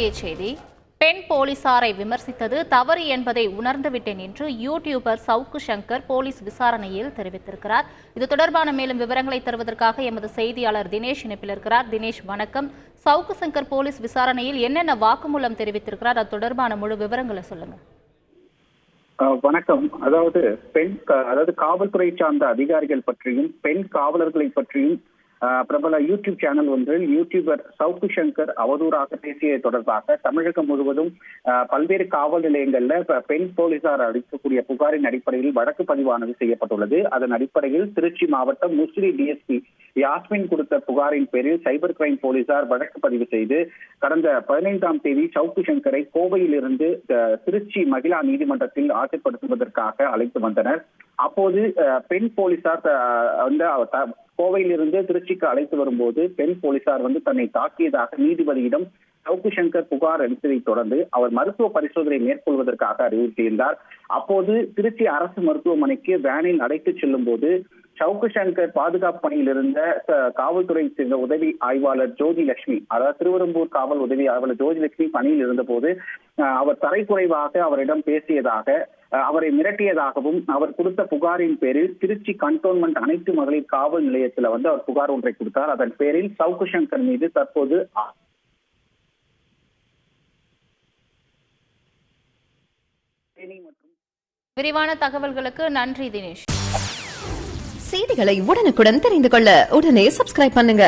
முக்கிய செய்தி. பெண் போலீசாரை விமர்சித்தது தவறு என்பதை உணர்ந்துவிட்டேன் என்று யூடியூபர் சவுக்கு சங்கர் போலீஸ் விசாரணையில் தெரிவித்திருக்கிறார். இது தொடர்பான மேலும் விவரங்களை தருவதற்காக எமது செய்தியாளர் தினேஷ் இணைப்பில் இருக்கிறார். தினேஷ் வணக்கம். சவுக்கு சங்கர் போலீஸ் விசாரணையில் என்னென்ன வாக்குமூலம் தெரிவித்திருக்கிறார்? அது தொடர்பான முழு விவரங்களை சொல்லுங்க. வணக்கம். அதாவது பெண் அதாவது காவல்துறை சார்ந்த அதிகாரிகள் பற்றியும் பெண் காவலர்களை பற்றியும் பிரபல யூடியூப் சேனல் ஒன்றில் யூடியூபர் சவுக்கு சங்கர் அவதூறாக பேசிய தொடர்பாக தமிழகம் முழுவதும் பல்வேறு காவல் நிலையங்கள்ல பெண் போலீசார் அளிக்கக்கூடிய புகாரின் அடிப்படையில் வழக்கு பதிவானது செய்யப்பட்டுள்ளது. அதன் அடிப்படையில் திருச்சி மாவட்டம் முசிறி டிஎஸ்பி யாஸ்மின் கொடுத்த புகாரின் பேரில் சைபர் கிரைம் போலீசார் வழக்கு பதிவு செய்து கடந்த பதினைந்தாம் தேதி சவுக்கு சங்கரை கோவையில் இருந்து அஹ், திருச்சி மகிழா நீதிமன்றத்தில் ஆஜர்படுத்துவதற்காக அழைத்து வந்தனர். அப்போது பெண் போலீசார் வந்து கோவையிலிருந்து திருச்சிக்கு அழைத்து வரும்போது பெண் போலீசார் வந்து தன்னை தாக்கியதாக நீதிபதியிடம் சவுக்கு சங்கர் புகார் அளித்ததைத் தொடர்ந்து அவர் மருத்துவ பரிசோதனை மேற்கொள்வதற்காக அறிவுறுத்தியிருந்தார். அப்போது திருச்சி அரசு மருத்துவமனைக்கு வேனில் அழைத்துச் செல்லும் போது சவுக்கு சங்கர் பாதுகாப்பு பணியில் இருந்த காவல்துறை சேர்ந்த உதவி ஆய்வாளர் ஜோதி லட்சுமி அதாவது திருவெரும்பூர் காவல் உதவி ஆய்வாளர் ஜோதி லட்சுமி பணியில் இருந்தபோது அஹ், அவர் தரைக்குறைவாக அவரிடம் பேசியதாக அவரை மிரட்டியதாகவும் அவர் கொடுத்த புகாரின் பேரில் திருச்சி கண்டோன்மெண்ட் அனைத்து மகளிர் காவல் நிலையத்தில் வந்து அவர் புகார் ஒன்றை கொடுத்தார். அதன் பேரில் சவுக்கு சங்கர் மீது தற்போது விரிவான தகவல்களுக்கு நன்றி தினேஷ். செய்திகளை உடனுக்குடன் தெரிந்து கொள்ள உடனே சப்ஸ்கிரைப் பண்ணுங்க.